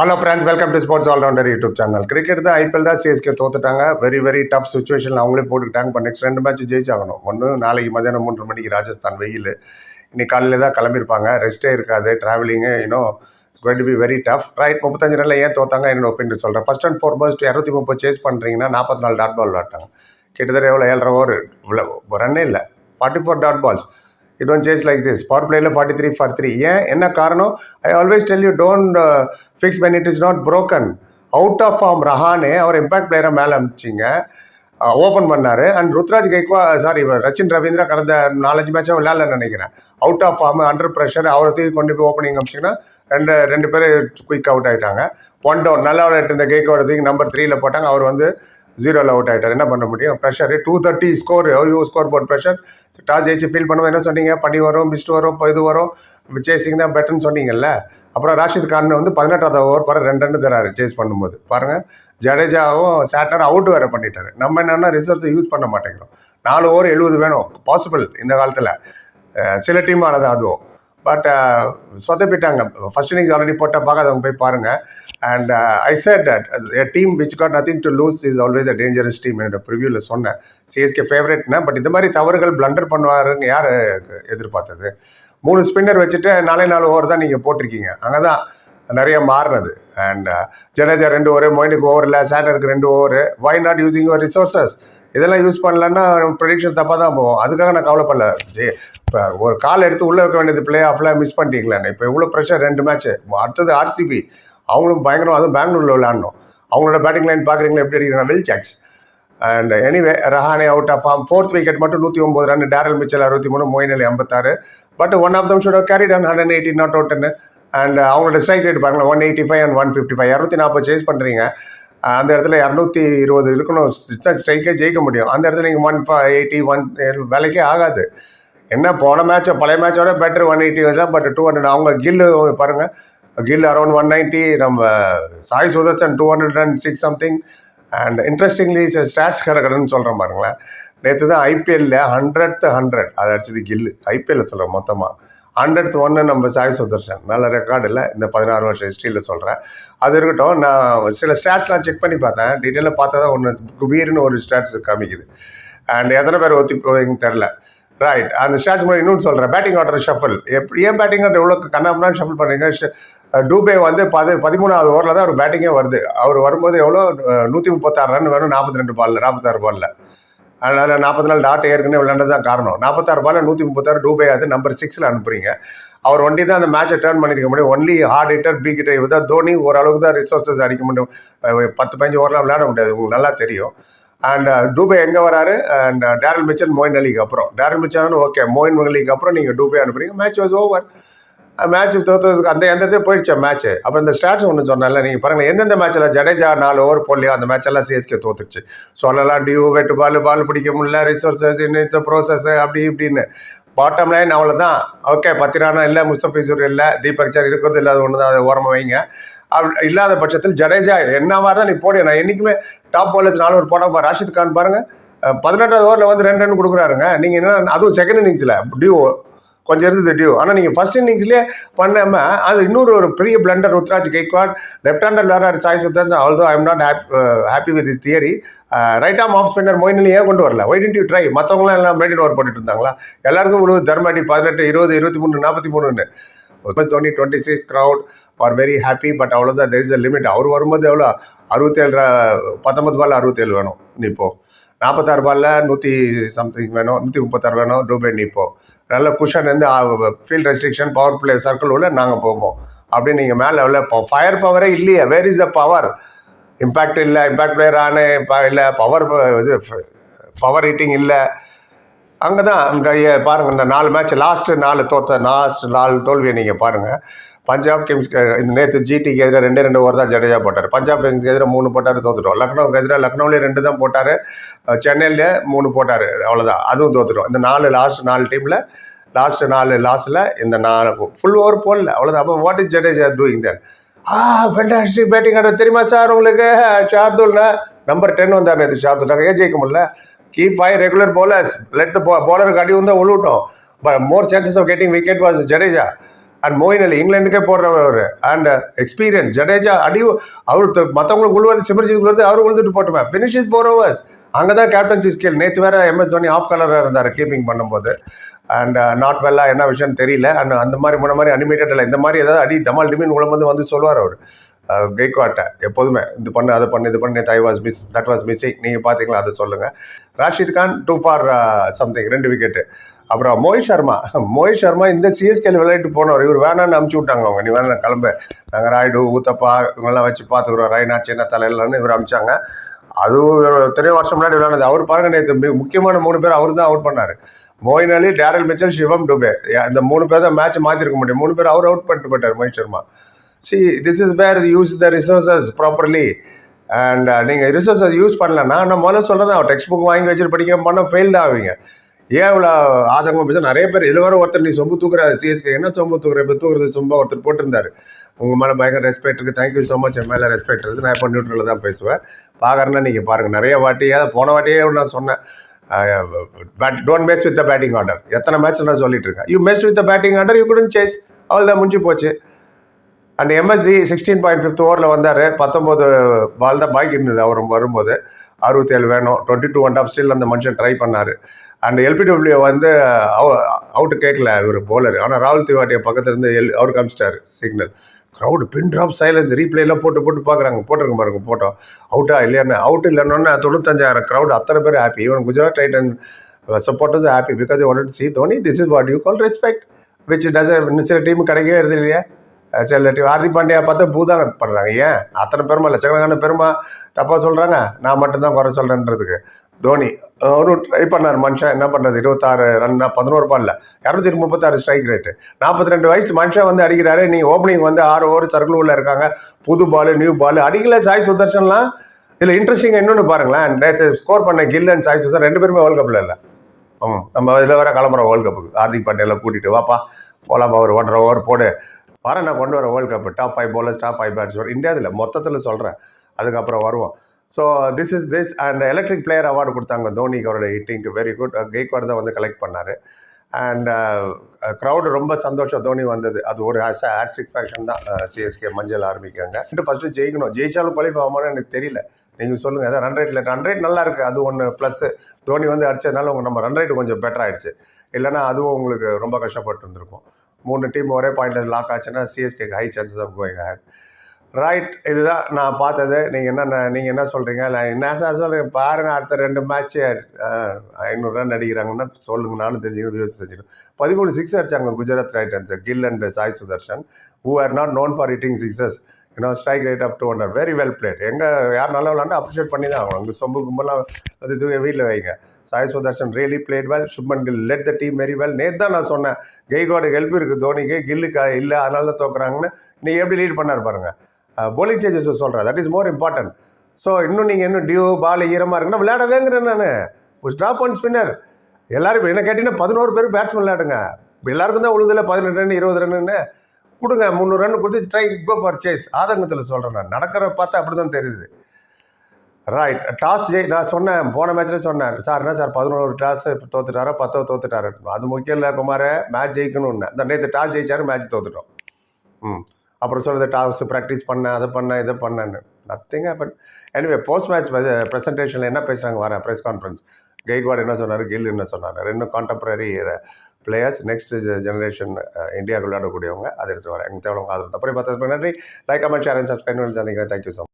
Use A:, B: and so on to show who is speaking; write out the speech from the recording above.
A: Hello friends welcome to sports allrounder YouTube channel cricket தான் IPL தான் CSK தோத்துட்டாங்க. Very very tough situation அவங்களே போட்டுக்கிட்டாங்க. இப்போ நெக்ஸ்ட் ரெண்டு மேட்ச் ஜெயிச்சாகணும். ஒன்று நாளைக்கு மதியானம் மூன்று மணிக்கு ராஜஸ்தான் வெயில். இன்னைக்கு காலையில் தான் கிளம்பியிருப்பாங்க. ரெஸ்ட்டே இருக்காது. ட்ராவலிங்கு இன்னும் it's going to be very tough right முப்பத்தஞ்சு ரனில் ஏன் தோத்தாங்க? என்னோட ஒப்பீனியன் சொல்கிறேன் ஃபர்ஸ்ட் அண்ட் ஃபோர்மோஸ்ட் இரநூத்தி முப்பது சேஸ் பண்ணுறீங்கன்னா நாற்பத்தி நாலு டாட் பால் விளாட்டாங்க. கிட்டத்தட்ட எவ்வளோ ஏழரை ஓவர் இவ்வளோ ரன்னே இல்லை. Forty four dot balls it don't change like this power பிளேயில் forty three for three ஏன்? என்ன காரணம்? I always tell you don't fix when it is not broken out of form Rahane our impact பிளேயரை மேலே அனுப்பிச்சிங்க open பண்ணார். And Ruturaj Gaikwad sorry Rachin Ravindra கடந்த நாலஞ்சு மேட்சாக விளையாடலன்னு நினைக்கிறேன். Out of form under pressure அவரை தூக்கி கொண்டு போய் ஓப்பனிங் அமிச்சிங்கன்னா ரெண்டு ரெண்டு பேர் குயிக் அவுட் ஆகிட்டாங்க ஒன் டவுன் நல்லா விளையாட்டு இந்த கேக்கோட தூக்கி நம்பர் த்ரீயில் போட்டாங்க. அவர் வந்து ஜீரோவில் அவுட் ஆகிட்டார் என்ன பண்ண முடியும்? Pressure two thirty score you scoreboard pressure toss ஜெயிச்சு ஃபீல் பண்ணுவோம் என்ன சொன்னீங்க? பண்ணி வரும் பிஸ்ட் வரும் இது வரும். சேசிங் தான் பெட்டர்னு சொன்னீங்கல்ல? அப்புறம் ராஷித் கான் வந்து பதினெட்டாவது ஓவர் பாரு ரெண்டு ரெண்டு தராரு சேஸ் பண்ணும்போது. பாருங்கள் ஜடேஜாவும் சேட்டர் அவுட் வேறு பண்ணிட்டாரு. நம்ம என்னென்னா ரிசர்வ்ஸை யூஸ் பண்ண மாட்டேங்கிறோம். நாலு ஓவர் எழுபது வேணும். பாசிபிள் இந்த காலத்தில். சில டீம் ஆனது அதுவும். பட் uh, சொதப்பிட்டாங்க. ஃபர்ஸ்ட் இன்னிங்ஸ் ஆல்ரெடி போட்டால் பார்க்காதவங்க போய் பாருங்கள் and I said that team which got nothing to lose is always a dangerous team என்னோட ப்ரிவியூவில் சொன்னேன். சிஎஸ்கே ஃபேவரட்னா பட் இந்த மாதிரி தவறுகள் பிளண்டர் பண்ணுவாருன்னு யார் எதிர்பார்த்தது? மூணு ஸ்பின்னர் வச்சுட்டு நாலே நாலு ஓவர் தான் நீங்கள் போட்டிருக்கீங்க. அங்கே தான் நிறைய மாறினது. அண்ட் uh, ஜடேஜா ரெண்டு ஓவர் மொயினுக்கு ஓவர் இல்லை சேட்டருக்கு ரெண்டு over why not using your resources இதெல்லாம் யூஸ் பண்ணலன்னா ப்ரொடிக்ஷன் தப்பாக தான் போகும். அதுக்காக நான் கவலைப்படல. ஜே- இப்போ ஒரு கால் எடுத்து உள்ளே வைக்க வேண்டியது பிளே ஆஃப்ல மிஸ் பண்ணிட்டீங்களே இப்போ இவ்வளோ ப்ரெஷர் ரெண்டு மேட்ச்சு அடுத்தது ஆர்சிபி அவங்களும் பயங்கரம் அதுவும் பெங்களூரில் விளையாடணும் அவங்களோட பேட்டிங் லைன் பார்க்குறீங்களா எப்படி அடிக்கிறாங்க? Will Jacks and anyway Rahane out of form fourth wicket மட்டும் நூற்றி ஒம்பது ரன் டேரல் மிச்சல் அறுபத்தி மூணு மொயின் அலி ஐம்பத்தாறு. But one of them should carry ton hundred eighty not அவுட்னு and அவங்களோட ஸ்ட்ரைக் ரேட் பாருங்களேன் one eighty five and one fifty five இரநூத்தி நாற்பது சேஸ் பண்ணுறீங்க அந்த இடத்துல இரநூத்தி இருபது இருக்கணும். ஸ்ட்ரைக்கே ஜெயிக்க முடியும் அந்த இடத்துல நீங்கள் ஒன் எயிட்டி ஒன் வேலைக்கே ஆகாது என்ன போன மேட்சை பழைய மேட்சோட பெட்டர் ஒன் எயிட்டி தான் பட் டூ ஹண்ட்ரட் அவங்க கில்லு பாருங்கள் கில் அரௌண்ட் ஒன் நைன்ட்டி நம்ம Sai Sudharsan two hundred and six something and interestingly stats கிடக்கிறதுன்னு சொல்கிறேன் பாருங்களேன் நேற்று தான் ஐபிஎல்ல ஹண்ட்ரட் ஹண்ட்ரட் அதை அடிச்சது கில்லு ஐபிஎல்ல சொல்கிறேன் மொத்தமாக ஹண்ட்ரட் ஒன்று நம்ம சாய் சுதர்ஷன். நல்ல ரெக்கார்டு இல்லை. இந்த பதினாறு வருஷம் ஹிஸ்ட்ரியில் சொல்கிறேன் அது இருக்கட்டும் நான் சில ஸ்டாட்ஸ்லாம் செக் பண்ணி பார்த்தேன். டீட்டெயிலாக பார்த்தா தான் ஒன்று குபீர்னு ஒரு ஸ்டாட்ஸ் காமிக்குது. அண்ட் எத்தனை பேர் ஒத்தி போவீங்கன்னு தெரில ரைட் அந்த ஸ்டாட்ஸ் மாதிரி இன்னொன்று சொல்கிறேன் பேட்டிங் ஆர்டர் ஷஃபிள் எப்படி ஏன் பேட்டிங் ஆர்டர் எவ்வளோ கண்ணாமனா ஷஃபிள் பண்ணுறீங்க டூபே வந்து பதி பதிமூணாவது ஓவரில் தான் ஒரு பேட்டிங்கே வருது. அவர் வரும்போது எவ்வளோ நூற்றி முப்பத்தாறு ரன் வரும். நாற்பத்தி ரெண்டு பாலில் நாற்பத்தாறு பாலில் அதனால் நாற்பத்தி நாலு டாட் ஏற்கனவே விளையாண்டது தான் காரணம். நாற்பத்தாறு பால் நூற்றி முப்பத்தாறு டூபே அது நம்பர் சிக்ஸில் அனுப்புறீங்க. அவர் ஒண்டி தான் அந்த மேட்சை டேர்ன் பண்ணிருக்க முடியும். Only hard hitter big hitter தான் தோனி ஓரளவுக்கு தான் ரிசோர்ஸஸ் அடிக்க முடியும். பத்து பதினஞ்சு ஓவரெலாம் விளையாட முடியாது. உங்களுக்கு நல்லா தெரியும். அண்ட் டூபே எங்கே வராரு? அண்ட் டேரல் மிச்சன் மோயின் அலிக்கு அப்புறம். டேரல் மிச்சன் ஓகே மோயின் அலிக்கு அப்புறம் நீங்கள் டூபே அனுப்புறீங்க. மேட்ச் வாஸ் ஓவர் மேட்ச் தோற்றுறதுக்கு அந்த எந்த இது போயிடுச்சு மேட்ச் அப்போ இந்த ஸ்டாட்ஸ் ஒன்று சொன்னால நீங்கள் பாருங்கள் எந்தெந்த மேட்ச்சில் ஜடேஜா நாலு ஓவர் போடலையோ அந்த மேட்ச் எல்லாம் சிஎஸ்கே தோத்துருச்சு. சொல்லலாம் டியூ வெட்டு பால் பால் பிடிக்க முடியல ரிசோர்ஸஸ் இட்ஸ் ப்ரோசஸ் அப்படி இப்படின்னு. பாட்டம் லைன் அவ்வளோதான் ஓகே பத்திரானா இல்லை முஸ்தபிசூர் இல்லை தீபக் இருக்கிறது இல்லாத ஒன்று தான் அதை ஓரமாக வைங்க. அப்படி இல்லாத பட்சத்தில் ஜடேஜா என்னவா தான் நீ போடு நான் என்றைக்குமே டாப் பாலர்ஸ் நாலு ஒரு போடாம ராஷித் கான் பாருங்க. பதினெட்டாவது ஓவரில் வந்து ரெண்டு ரன் கொடுக்குறாருங்க. நீங்கள் என்ன அதுவும் செகண்ட் இன்னிங்ஸில் டியூ கொஞ்சம் இருந்தது டியூ ஆனால் நீங்கள் ஃபர்ஸ்ட் இன்னிங்ஸ்லேயே பண்ணாமல் அது இன்னொரு ஒரு பெரிய blunder Ruturaj Gaikwad. Left hander விளாட்றாரு Sai Sudharsan although I am not happy with is theory right arm off spinner மொயினில் ஏன் கொண்டு வரல. ஒய் டென்ட் யூ ட்ரை மற்றவங்களாம் எல்லாம் மேடின் ஓவர் போட்டுட்டு இருந்தாங்களா எல்லாருக்கும் முழு தர்மாடி பதினெட்டு இருபது இருபத்தி மூணு நாற்பத்தி மூணுன்னு. Dhoni twenty six crowd are very happy but அவ்வளோதான் தெர் இஸ் அ லிமிட் அவர் வரும்போது எவ்வளோ அறுபத்தேழு ர- பால் அறுபத்தேழு வேணும். இப்போது நாற்பத்தாறு பாலில் நூற்றி சம்திங் வேணும் நூற்றி முப்பத்தாறு வேணும் டூபே நிற்போம் நல்ல குஷன் வந்து field restriction power play circle உள்ள நாங்கள் போவோம். அப்படின்னு நீங்கள் மேலே உள்ள ஃபயர் பவரே இல்லையே. Where is the power impact இல்லை இம்பேக்ட் பிளேயர் ஆன இல்லை பவர் இது பவர் ஹீட்டிங் இல்லை. அங்கே தான் பாருங்கள் இந்த நாலு மேட்ச் லாஸ்ட்டு நாலு தோத்த லாஸ்ட் நாலு தோல்வியை நீங்கள் பாருங்கள் பஞ்சாப் கிங்ஸ் இந்த நேற்று ஜிடிக்கு எதிராக ரெண்டு ரெண்டு ஓவர் தான் ஜடேஜா போட்டார். பஞ்சாப் கிங்ஸ்க்கு எதிராக மூணு போட்டார் தோத்துட்டோம். லக்னோவுக்கு எதிராக லக்னோவிலே ரெண்டு தான் போட்டார். சென்னையில் மூணு போட்டார் அவ்வளோதான் அதுவும் தோத்துட்டோம். இந்த நாலு லாஸ்ட் நாலு டீமில் லாஸ்ட் நாலு லாஸ்ட்டில் இந்த நாலு ஃபுல் ஓவர் போடல. அவ்வளோதான் அப்போ what is Jadeja doing then a fantastic batting ஆட தெரியுமா சார் உங்களுக்கு? ஷார்துல்னா நம்பர் டென் வந்தார் நேற்று ஷார்துல். நாங்கள் ஏன் ஜெயிக்க முடியல? Keep five regular bowlers. Let the bowler uh, அடி வந்தால் உழுவிட்டோம். But more chances of getting wicket was Jadeja and Moeen Ali இங்கிலாந்துக்கே போடுறவர் அண்ட் எக்ஸ்பீரியன்ஸ் ஜடேஜா அடி அவர் மற்றவங்களுக்கு உழுவது சிமர்ஜித் உழுவது அவர் உழுதுட்டு போட்டுமே. ஃபினிஷஸ் போர் ஓவர்ஸ் அங்கே தான் கேப்டன்சி ஸ்கில் நேற்று வேறு எம்எஸ் தோனி ஆஃப் கலராக இருந்தார் கீப்பிங் பண்ணும்போது. அண்ட் நாட் வெல்லா என்ன விஷயம்னு தெரியல. அண்ட் அந்த மாதிரி முன்ன மாதிரி அனிமேட்டட் இல்லை. இந்த மாதிரி ஏதாவது அடி டமால் டிமின் உள்ள வந்து வந்து சொல்லுவார் அவர். கெய்க்வாட்டை எப்போதுமே இது பண்ணு அதை பண்ணு இது பண்ணு I was miss that was missing நீங்கள் பார்த்தீங்களா அதை சொல்லுங்கள் Rashid Khan two for something ரெண்டு விக்கெட்டு அப்புறம் மோஹித் சர்மா. மோஹித் சர்மா இந்த சிஎஸ்கேல விளையாட்டு போனவர். இவர் வேணான்னு அமுச்சு விட்டாங்க அவங்க. நீ வேணா கிளம்ப. நாங்கள் ராய்டு ஊத்தப்பா இவங்கெல்லாம் வச்சு பார்த்துக்குறோம் ரைனா சின்ன தலையிலன்னு இவர் அமிச்சாங்க. அதுவும் எத்தனையோ வருஷம் முன்னாடி விளையாடுது அவர் பாருங்க நேற்று முக்கியமான மூணு பேர் அவர் தான் அவுட் பண்ணார். Moeen Ali Daryl Mitchell Shivam Dube. இந்த மூணு பேர் தான் மேட்ச் மாற்றிருக்க முடியும். மூணு பேர் அவர் அவுட் பண்ணிட்டு போயிட்டார் Mohit Sharma. See this is where use the resources properly and நீங்கள் ரிசோர்ஸஸ் யூஸ் பண்ணலன்னா நான் முதல்ல சொல்கிறேன் அவர் டெக்ஸ்ட் புக் வாங்கி வச்சுட்டு படிக்க பண்ண ஃபெயில் தான் ஆவீங்க. ஏன் இவ்வளோ ஆதங்கம் பேச நிறைய பேர் இதில் வர ஒருத்தர் நீ சொம்பு தூக்குற சிஎஸ்கே என்ன சொம்பு தூக்குற இப்போ தூக்குறது சொம்பா ஒருத்தர் போட்டிருந்தார். உங்கள் மேலே பயங்கர ரெஸ்பெக்ட் இருக்குது தேங்க்யூ ஸோ மச் என் மேலே ரெஸ்பெக்ட் இருக்குது நான் இப்போ நியூட்ரலில் தான் பேசுவேன். பார்க்குறேன்னா நீங்கள் பாருங்கள் நிறைய வாட்டியாக போன வாட்டியே நான் சொன்னேன். Bat don't match with the batting order எத்தனை மேட்ச் நான் சொல்லிட்டு இருக்கேன். You match with the batting order you couldn't chase அவள் தான் முடிஞ்சு போச்சு. And MSD sixteen point fifth ஓவரில் வந்தார். பத்தொம்போது பால் தான் பாக்கி இருந்தது. அவர் வரும்போது அறுபத்தேழு வேணும். Twenty two and of still அந்த மனுஷன் ட்ரை பண்ணார். அண்ட் எல்பிடபிள்யூ வந்து அவுட்டு கேட்கல இவர் போலர் ஆனால் ராகுல் திவாட்டியை பக்கத்துலேருந்து எல் அவர் காமிச்சிட்டார் signal crowd pin drop silence ரீப்ளேலாம் போட்டு போட்டு பார்க்குறாங்க போட்டிருங்க பாருங்க போட்டோம். அவுட்டா இல்லையான்னு அவுட் இல்லைன்னு தொண்ணூத்தஞ்சாயிரம் க்ரௌட் அத்தனை பேர் happy even Gujarat Titan supporters happy because want see Dhoni this is what you call respect which does சில டீம் கிடைக்கவே இருது இல்லையா சில டீம் ஹார்திக் பாண்டியா பார்த்தா பூதாங்க பண்ணுறாங்க ஏன்? அத்தனை பெருமை? லட்சக்கணக்கான பெருமை? தப்பாக சொல்கிறாங்க நான் மட்டும்தான் குறை சொல்கிறேன்றதுக்கு தோனி அவரும் ட்ரை பண்ணார் மனுஷன். என்ன பண்ணுறது இருபத்தாறு ரன் தான் பதினோரு பால்ல இரநூத்தி முப்பத்தாறு ஸ்ட்ரைக் ரேட்டு நாற்பத்தி ரெண்டு வயசு மனுஷன் வந்து அடிக்கிறாரு. நீ ஓப்பனிங் வந்து ஆறு ஓவர் சர்க்கிள் உள்ள இருக்காங்க. புது பால் நியூ பால் அடிக்கல சாய் சுதர்ஷன்லாம்? இதில் இன்ட்ரெஸ்டிங் இன்னொன்று பாருங்களேன். நேற்று ஸ்கோர் பண்ண கில் அண்ட் சாய் சுதர் ரெண்டு பேருமே வேர்ல்ட் கப்பில் இல்லை. ஆமாம் நம்ம இதில் வேற கிளம்புறோம் வேர்ல்ட் கப்புக்கு ஹார்திக் பாண்டியெல்லாம் கூட்டிகிட்டு வாப்பா. போகலாம் ஒரு ஒன்றரை ஓவர் போடு. வரேன் நான் கொண்டு வரேன் world cup top five bowlers top five batsman இந்தியாவில் மொத்தத்தில் சொல்கிறேன் அதுக்கப்புறம் வருவோம். So this is this and electric player award கொடுத்தாங்க. தோனிக்கு அவரோட ஹிட்டிங்க்கு வெரி குட் கெய்க்வாட் தான் வந்து கலெக்ட் பண்ணார். அண்ட் க்ரௌடு ரொம்ப சந்தோஷம். தோனி வந்தது. அது ஒரு சாட்டிஸ்ஃபேக்ஷன் தான். Uh, சிஎஸ்கே மஞ்சள் ஆரம்பிக்காங்க இன்னும் ஃபஸ்ட்டு ஜெயிக்கணும். ஜெயிச்சாலும் குவாலிஃபை ஆகுமான்னு எனக்கு தெரியல. நீங்கள் சொல்லுங்கள் அதான் ரன் ரேட்டில் ரன் ரேட் நல்லா இருக்குது அது ஒன்று ப்ளஸ்ஸு தோனி வந்து அடித்ததுனால உங்கள் நம்ம ரன் ரேட் கொஞ்சம் பெட்டர் ஆகிடுச்சு இல்லைன்னா அதுவும் உங்களுக்கு ரொம்ப கஷ்டப்பட்டு இருந்திருக்கும். மூணு டீம் ஒரே பாயிண்ட்ல லாக் ஆச்சுன்னா சிஎஸ்கேக்கு high chances of going head right இதுதான் நான் பார்த்தது. நீங்கள் என்ன நீங்கள் என்ன சொல்கிறீங்க இல்லை என்ன சார் சொல்கிறீங்க பாருங்கள் அடுத்த ரெண்டு மேட்ச்சு ஐநூறு ரன் அடிக்கிறாங்கன்னா சொல்லுங்க நானும் தெரிஞ்சுக்கிறேன் வியூஸ் தெரிஞ்சுக்கிறேன் பதிமூணு சிக்ஸ் அடிச்சாங்க Gujarat Titans Gill and Sai Sudharshan who are not known for hitting sixes you know strike rate up to hundred very well played எங்கே யார் நல்லா விளாண்டா அப்ரிஷியேட் பண்ணி தான் ஆகணும். அங்கே சொம்பு கும்பலாம் அது இது வீட்டில் வைங்க. Sai Sudharshan really played well Shubman Gill led the team very well நேற்று தான் நான் சொன்னேன் கெய்கோட ஹெல்ப் இருக்குது தோனிக்கு கில்லுக்கு இல்லை அதனால தான் தோக்குறாங்கன்னு. நீ எப்படி லீட் பண்ணார் பாருங்கள் போலிங் சேஞ்சஸ் சொல்கிறேன் that is more important so இன்னும் நீங்கள் இன்னும் டியூ பால் ஈரமாக இருக்குன்னா விளையாடவேங்கிறேன் நான். ஒரு ட்ராப் அண்ட் ஸ்பின்னர் எல்லோரும் என்ன கேட்டிங்கன்னா பதினோரு பேர் பேட்ஸ்மேன் விளையாடுங்க. எல்லாருக்கும் தான் உழுதுல பதினெட்டு ரன் இருபது ரன்னு கொடுங்க முந்நூறு ரன் கொடுத்து ட்ரை இப்போ பர்ச்சேஸ் சேஸ் ஆதங்கத்தில் சொல்கிறேன் நான். நடக்கிற பார்த்தா அப்படி தான் தெரியுது. ரைட் டாஸ் ஜெய் நான் சொன்னேன் போன மேட்ச்லேயே சொன்னேன். சார் என்ன சார் பதினோரு டாஸ் தோத்துட்டாரோ? பத்தோ தோத்துட்டாரு அது முக்கியம் இல்லை குமார. மேட்ச் ஜெயிக்கணும்னு இந்த நேற்று டாஸ் ஜெயிச்சாரு மேட்ச் தோத்துட்டோம். ம். அப்புறம் சொல்கிறது டாஸ் ப்ராக்டிஸ் பண்ணேன் அதை பண்ணேன் இதை பண்ணேன்னு. Nothing happen anyway post match ப்ரெசன்டேஷனில் என்ன பேசுகிறாங்க வரேன் ப்ரெஸ் கான்ஃபரன்ஸ் கெய்க்வாட் என்ன சொன்னார்? கில் என்ன சொன்னார்? ரெண்டும் கான்டெம்பரரி பிளேயர்ஸ் நெக்ஸ்ட் ஜெனரேஷன் இந்தியாவுக்கு விளையாடக்கூடியவங்க அதை எடுத்து வரேன். எங்கள் தேவை ஆதரவு அப்புறம் பார்த்ததுக்கு நன்றி like comment share and subscribe சந்திக்கிறேன். Thank you so much